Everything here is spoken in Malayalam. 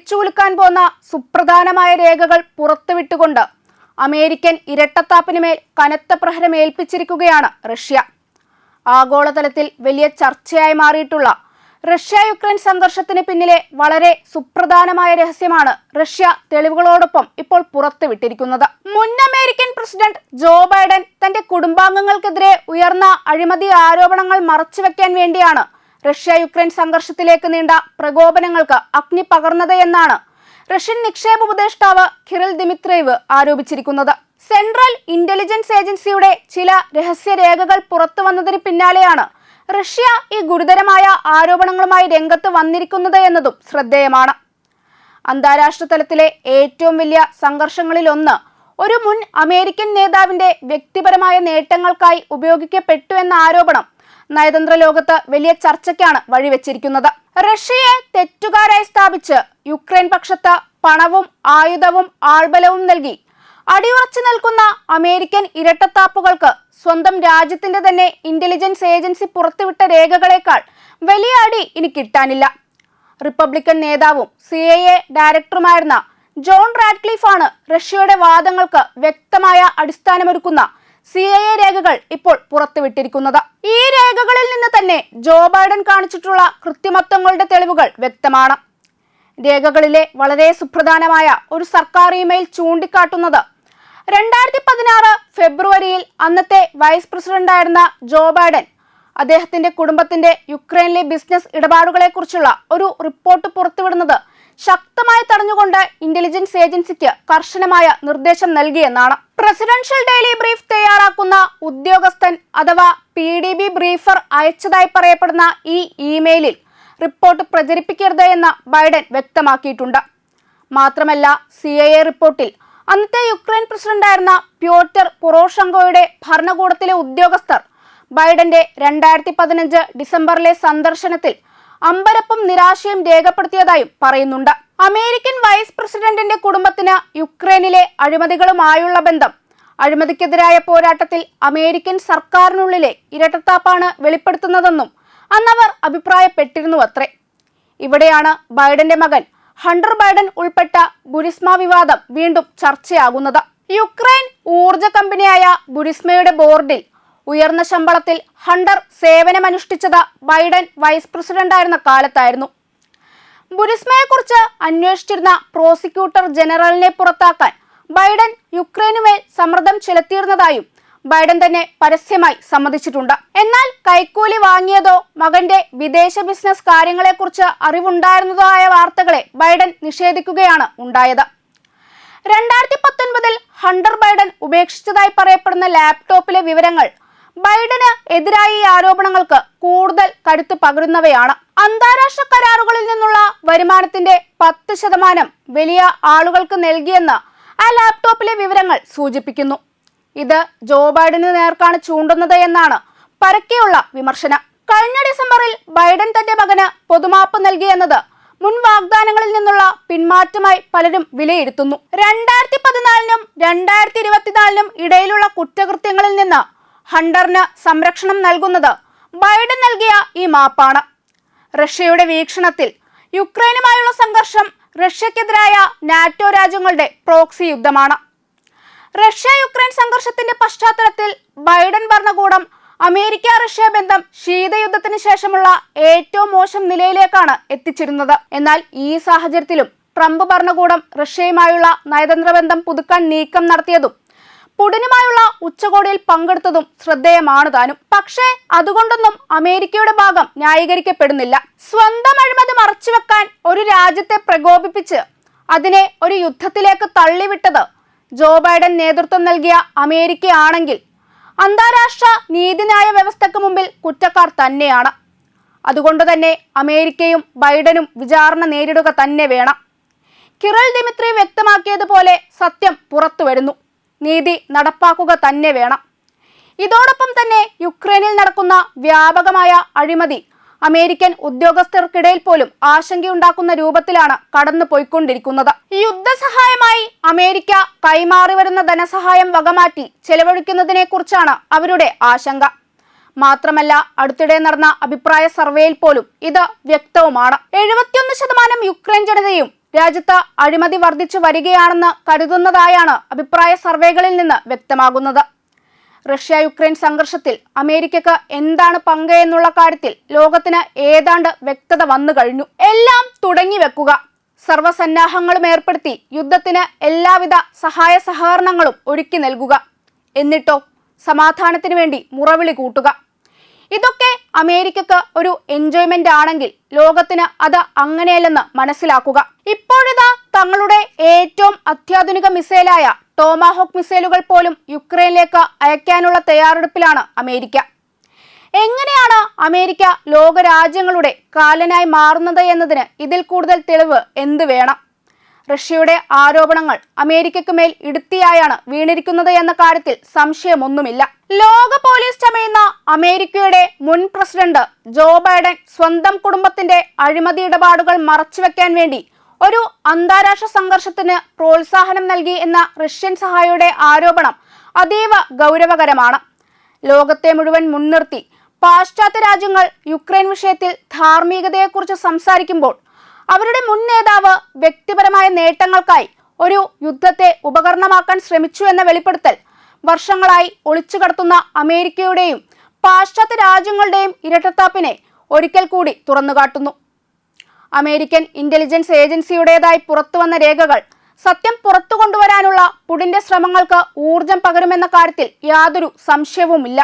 പിടിച്ചുകുലുക്കാൻ പോന്ന സുപ്രധാനമായ രേഖകൾ പുറത്തുവിട്ടുകൊണ്ട് അമേരിക്കൻ ഇരട്ടത്താപ്പിന് മേൽ കനത്ത പ്രഹരം ഏൽപ്പിച്ചിരിക്കുകയാണ് റഷ്യ. ആഗോളതലത്തിൽ വലിയ ചർച്ചയായി മാറിയിട്ടുള്ള റഷ്യ യുക്രൈൻ സംഘർഷത്തിന് പിന്നിലെ വളരെ സുപ്രധാനമായ രഹസ്യമാണ് റഷ്യ തെളിവുകളോടൊപ്പം ഇപ്പോൾ പുറത്തുവിട്ടിരിക്കുന്നത്. മുൻ അമേരിക്കൻ പ്രസിഡന്റ് ജോ ബൈഡൻ തന്റെ കുടുംബാംഗങ്ങൾക്കെതിരെ ഉയർന്ന അഴിമതി ആരോപണങ്ങൾ മറച്ചുവെക്കാൻ വേണ്ടിയാണ് റഷ്യ യുക്രൈൻ സംഘർഷത്തിലേക്ക് നീണ്ട പ്രകോപനങ്ങൾക്ക് അഗ്നി പകർന്നത് എന്നാണ് റഷ്യൻ നിക്ഷേപ ഉപദേഷ്ടാവ് ഖിറിൽ ദിമിത്രേവ് ആരോപിച്ചിരിക്കുന്നത്. സെൻട്രൽ ഇന്റലിജൻസ് ഏജൻസിയുടെ ചില രഹസ്യരേഖകൾ പുറത്തു വന്നതിന് പിന്നാലെയാണ് റഷ്യ ഈ ഗുരുതരമായ ആരോപണങ്ങളുമായി രംഗത്ത് വന്നിരിക്കുന്നത് എന്നതും ശ്രദ്ധേയമാണ്. അന്താരാഷ്ട്ര തലത്തിലെ ഏറ്റവും വലിയ സംഘർഷങ്ങളിലൊന്ന് ഒരു മുൻ അമേരിക്കൻ നേതാവിന്റെ വ്യക്തിപരമായ നേട്ടങ്ങൾക്കായി ഉപയോഗിക്കപ്പെട്ടു എന്ന ആരോപണം നയതന്ത്ര ലോകത്ത് വലിയ ചർച്ചയ്ക്കാണ് വഴിവെച്ചിരിക്കുന്നത്. റഷ്യയെ തെറ്റുകാരായി സ്ഥാപിച്ച് യുക്രൈൻ പക്ഷത്ത് പണവും ആയുധവും ആൾബലവും നൽകി. അടിയുറച്ചു നിൽക്കുന്ന അമേരിക്കൻ ഇരട്ടത്താപ്പുകൾക്ക് സ്വന്തം രാജ്യത്തിന്റെ തന്നെ ഇന്റലിജൻസ് ഏജൻസി പുറത്തുവിട്ട രേഖകളേക്കാൾ വലിയ അടി ഇനി കിട്ടാനില്ല. റിപ്പബ്ലിക്കൻ നേതാവും സി ഐ എ ഡയറക്ടറുമായിരുന്ന ജോൺ റാഡ്ക്ലിഫാണ് റഷ്യയുടെ വാദങ്ങൾക്ക് വ്യക്തമായ അടിസ്ഥാനമൊരുക്കുന്ന സി എ രേഖകൾ ഇപ്പോൾ പുറത്തുവിട്ടിരിക്കുന്നത്. ഈ രേഖകളിൽ നിന്ന് തന്നെ ജോ ബൈഡൻ കാണിച്ചിട്ടുള്ള കൃത്രിമത്വങ്ങളുടെ തെളിവുകൾ വ്യക്തമാണ്. രേഖകളിലെ വളരെ സുപ്രധാനമായ ഒരു സർക്കാർ ഇമെയിൽ ചൂണ്ടിക്കാട്ടുന്നത് രണ്ടായിരത്തി പതിനാറ് ഫെബ്രുവരിയിൽ അന്നത്തെ വൈസ് പ്രസിഡന്റായിരുന്ന ജോ ബൈഡൻ അദ്ദേഹത്തിന്റെ കുടുംബത്തിന്റെ യുക്രൈനിലെ ബിസിനസ് ഇടപാടുകളെക്കുറിച്ചുള്ള ഒരു റിപ്പോർട്ട് പുറത്തുവിടുന്നത് ശക്തമായി തടഞ്ഞുകൊണ്ട് ഇന്റലിജൻസ് ഏജൻസിക്ക് കർശനമായ നിർദ്ദേശം നൽകിയെന്നാണ്. പ്രസിഡൻഷ്യൽ ഡെയിലി ബ്രീഫ് തയ്യാറാക്കുന്ന ഉദ്യോഗസ്ഥൻ അഥവാ പി ഡി ബി ബ്രീഫർ അയച്ചതായി പറയപ്പെടുന്ന ഈ ഇമെയിലിൽ റിപ്പോർട്ട് പ്രചരിപ്പിക്കരുത് എന്ന് ബൈഡൻ വ്യക്തമാക്കിയിട്ടുണ്ട്. മാത്രമല്ല സി എ റിപ്പോർട്ടിൽ അന്നത്തെ യുക്രൈൻ പ്രസിഡന്റായിരുന്ന പ്യോട്ടർ പൊറോഷങ്കോയുടെ ഭരണകൂടത്തിലെ ഉദ്യോഗസ്ഥർ ബൈഡന്റെ രണ്ടായിരത്തി പതിനഞ്ച് ഡിസംബറിലെ സന്ദർശനത്തിൽ അമ്പരപ്പും നിരാശയും രേഖപ്പെടുത്തിയതായും പറയുന്നുണ്ട്. അമേരിക്കൻ വൈസ് പ്രസിഡന്റിന്റെ കുടുംബത്തിന് യുക്രൈനിലെ അഴിമതികളുമായുള്ള ബന്ധം. അഴിമതിക്കെതിരായ പോരാട്ടത്തിൽ അമേരിക്കൻ സർക്കാരിനുള്ളിലെ ഇരട്ടത്താപ്പാണ് വെളിപ്പെടുത്തുന്നതെന്നും അന്നവർ അഭിപ്രായപ്പെട്ടിരുന്നു അത്രേ ഇവിടെയാണ് ബൈഡന്റെ മകൻ ഹണ്ടർ ബൈഡൻ ഉൾപ്പെട്ട ബുരിസ്മ വിവാദം വീണ്ടും ചർച്ചയാകുന്നത്. യുക്രൈൻ ഊർജ കമ്പനിയായ ബുരിസ്മയുടെ ബോർഡിൽ ഉയർന്ന ശമ്പളത്തിൽ ഹണ്ടർ സേവനമനുഷ്ഠിച്ചത് ബൈഡൻ വൈസ് പ്രസിഡന്റായിരുന്ന കാലത്തായിരുന്നു. ബുരിസ്മയെക്കുറിച്ച് അന്വേഷിച്ചിരുന്ന പ്രോസിക്യൂട്ടർ ജനറലിനെ പുറത്താക്കാൻ ബൈഡൻ യുക്രൈനുമേൽ സമ്മർദ്ദം ചെലുത്തിയിരുന്നതായും ബൈഡൻ തന്നെ പരസ്യമായി സമ്മതിച്ചിട്ടുണ്ട്. എന്നാൽ കൈക്കൂലി വാങ്ങിയതോ മകന്റെ വിദേശ ബിസിനസ് കാര്യങ്ങളെക്കുറിച്ച് അറിവുണ്ടായിരുന്നതോ ആയ വാർത്തകളെ ബൈഡൻ നിഷേധിക്കുകയാണ് ഉണ്ടായത്. രണ്ടായിരത്തി പത്തൊൻപതിൽ ഹണ്ടർ ബൈഡൻ ഉപേക്ഷിച്ചതായി പറയപ്പെടുന്ന ലാപ്ടോപ്പിലെ വിവരങ്ങൾ ബൈഡന് എതിരായ ഈ ആരോപണങ്ങൾക്ക് കൂടുതൽ കരുത്ത് പകരുന്നവയാണ്. അന്താരാഷ്ട്ര കരാറുകളിൽ നിന്നുള്ള വരുമാനത്തിന്റെ പത്ത് ശതമാനം വലിയ ആളുകൾക്ക് നൽകിയെന്ന് ആ ലാപ്ടോപ്പിലെ വിവരങ്ങൾ സൂചിപ്പിക്കുന്നു. ഇത് ജോ ബൈഡന് നേർക്കാണ് ചൂണ്ടുന്നത് എന്നാണ് പരക്കെയുള്ള വിമർശനം. കഴിഞ്ഞ ഡിസംബറിൽ ബൈഡൻ തന്റെ മകന് പൊതുമാപ്പ് നൽകിയെന്നത് മുൻ വാഗ്ദാനങ്ങളിൽ നിന്നുള്ള പിന്മാറ്റമായി പലരും വിലയിരുത്തുന്നു. രണ്ടായിരത്തി പതിനാലിനും രണ്ടായിരത്തി ഇരുപത്തിനാലിനും ഇടയിലുള്ള കുറ്റകൃത്യങ്ങളിൽ നിന്ന് ഹണ്ടറിന് സംരക്ഷണം നൽകുന്നത് ബൈഡൻ നൽകിയ ഈ മാപ്പാണ്. റഷ്യയുടെ വീക്ഷണത്തിൽ യുക്രൈനുമായുള്ള സംഘർഷം റഷ്യക്കെതിരായ നാറ്റോ രാജ്യങ്ങളുടെ പ്രോക്സി യുദ്ധമാണ്. റഷ്യ യുക്രൈൻ സംഘർഷത്തിന്റെ പശ്ചാത്തലത്തിൽ ബൈഡൻ ഭരണകൂടം അമേരിക്ക റഷ്യ ബന്ധം ശീതയുദ്ധത്തിന് ശേഷമുള്ള ഏറ്റവും മോശം നിലയിലേക്കാണ് എത്തിച്ചിരുന്നത്. എന്നാൽ ഈ സാഹചര്യത്തിലും ട്രംപ് ഭരണകൂടം റഷ്യയുമായുള്ള നയതന്ത്ര ബന്ധം പുതുക്കാൻ നീക്കം നടത്തിയതും പുടിനുമായുള്ള ഉച്ചകോടിയിൽ പങ്കെടുത്തതും ശ്രദ്ധേയമാണ് താനും. പക്ഷേ അതുകൊണ്ടൊന്നും അമേരിക്കയുടെ ഭാഗം ന്യായീകരിക്കപ്പെടുന്നില്ല. സ്വന്തം അഴിമതി മറച്ചുവെക്കാൻ ഒരു രാജ്യത്തെ പ്രകോപിപ്പിച്ച് അതിനെ ഒരു യുദ്ധത്തിലേക്ക് തള്ളിവിട്ടത് ജോ ബൈഡൻ നേതൃത്വം നൽകിയ അമേരിക്കയാണെങ്കിൽ അന്താരാഷ്ട്ര നീതിന്യായ വ്യവസ്ഥയ്ക്ക് മുമ്പിൽ കുറ്റക്കാർ തന്നെയാണ്. അതുകൊണ്ട് തന്നെ അമേരിക്കയും ബൈഡനും വിചാരണ നേരിടുക തന്നെ വേണം. കിറൽ ദിമിത്രി വ്യക്തമാക്കിയതുപോലെ സത്യം പുറത്തു വരുന്നു നീതി നടപ്പാക്കുക തന്നെ വേണം. ഇതോടൊപ്പം തന്നെ യുക്രൈനിൽ നടക്കുന്ന വ്യാപകമായ അഴിമതി അമേരിക്കൻ ഉദ്യോഗസ്ഥർക്കിടയിൽ പോലും ആശങ്കയുണ്ടാക്കുന്ന രൂപത്തിലാണ് കടന്നു പോയിക്കൊണ്ടിരിക്കുന്നത്. യുദ്ധസഹായമായി അമേരിക്ക കൈമാറി വരുന്ന ധനസഹായം വകമാറ്റി ചെലവഴിക്കുന്നതിനെ കുറിച്ചാണ് അവരുടെ ആശങ്ക. മാത്രമല്ല അടുത്തിടെ നടന്ന അഭിപ്രായ സർവേയിൽ പോലും ഇത് വ്യക്തവുമാണ്. എഴുപത്തിയൊന്ന് ശതമാനം യുക്രൈൻ ജനതയും രാജ്യത്ത് അഴിമതി വർദ്ധിച്ചു വരികയാണെന്ന് കരുതുന്നതായാണ് അഭിപ്രായ സർവേകളിൽ നിന്ന് വ്യക്തമാകുന്നത്. റഷ്യ യുക്രൈൻ സംഘർഷത്തിൽ അമേരിക്കക്ക് എന്താണ് പങ്ക് എന്നുള്ള കാര്യത്തിൽ ലോകത്തിന് ഏതാണ്ട് വ്യക്തത വന്നു കഴിഞ്ഞു. എല്ലാം തുടങ്ങി വെക്കുക. സർവസന്നാഹങ്ങളും ഏർപ്പെടുത്തി യുദ്ധത്തിന് എല്ലാവിധ സഹായ സഹകരണങ്ങളും ഒരുക്കി നൽകുക. എന്നിട്ടോ സമാധാനത്തിനു വേണ്ടി മുറവിളി കൂട്ടുക. ഇതൊക്കെ അമേരിക്കക്ക് ഒരു എൻജോയ്മെന്റ് ആണെങ്കിൽ ലോകത്തിന് അത് അങ്ങനെയല്ലെന്ന് മനസ്സിലാക്കുക. ഇപ്പോഴിതാ തങ്ങളുടെ ഏറ്റവും അത്യാധുനിക മിസൈലായ ടോമാഹോക്ക് മിസൈലുകൾ പോലും യുക്രൈനിലേക്ക് അയക്കാനുള്ള തയ്യാറെടുപ്പിലാണ് അമേരിക്ക. എങ്ങനെയാണ് അമേരിക്ക ലോകരാജ്യങ്ങളുടെ കാലനായി മാറുന്നത് എന്നതിന് ഇതിൽ കൂടുതൽ തെളിവ് എന്ത് വേണം? റഷ്യയുടെ ആരോപണങ്ങൾ അമേരിക്കയ്ക്ക് മേൽ ഇടുത്തിയായാണ് വീണിരിക്കുന്നത് എന്ന കാര്യത്തിൽ സംശയമൊന്നുമില്ല. ലോക പോലീസ് ചമയുന്ന അമേരിക്കയുടെ മുൻ പ്രസിഡന്റ് ജോ ബൈഡൻ സ്വന്തം കുടുംബത്തിന്റെ അഴിമതി ഇടപാടുകൾ മറച്ചുവെക്കാൻ വേണ്ടി ഒരു അന്താരാഷ്ട്ര സംഘർഷത്തിന് പ്രോത്സാഹനം നൽകി എന്ന റഷ്യൻ സഹായിയുടെ ആരോപണം അതീവ ഗൗരവകരമാണ്. ലോകത്തെ മുഴുവൻ മുൻനിർത്തി പാശ്ചാത്യ രാജ്യങ്ങൾ യുക്രൈൻ വിഷയത്തിൽ ധാർമ്മികതയെക്കുറിച്ച് സംസാരിക്കുമ്പോൾ അവരുടെ മുൻ നേതാവ് വ്യക്തിപരമായ നേട്ടങ്ങൾക്കായി ഒരു യുദ്ധത്തെ ഉപകരണമാക്കാൻ ശ്രമിച്ചു എന്ന വെളിപ്പെടുത്തൽ. വർഷങ്ങളായി ഒളിച്ചു കടത്തുന്ന അമേരിക്കയുടെയും പാശ്ചാത്യ രാജ്യങ്ങളുടെയും ഇരട്ടത്താപ്പിനെ ഒരിക്കൽ കൂടി തുറന്നുകാട്ടുന്നു അമേരിക്കൻ ഇന്റലിജൻസ് ഏജൻസിയുടേതായി പുറത്തുവന്ന രേഖകൾ സത്യം പുറത്തു കൊണ്ടുവരാനുള്ള പുടിന്റെ ശ്രമങ്ങൾക്ക് ഊർജം പകരുമെന്ന കാര്യത്തിൽ യാതൊരു സംശയവുമില്ല.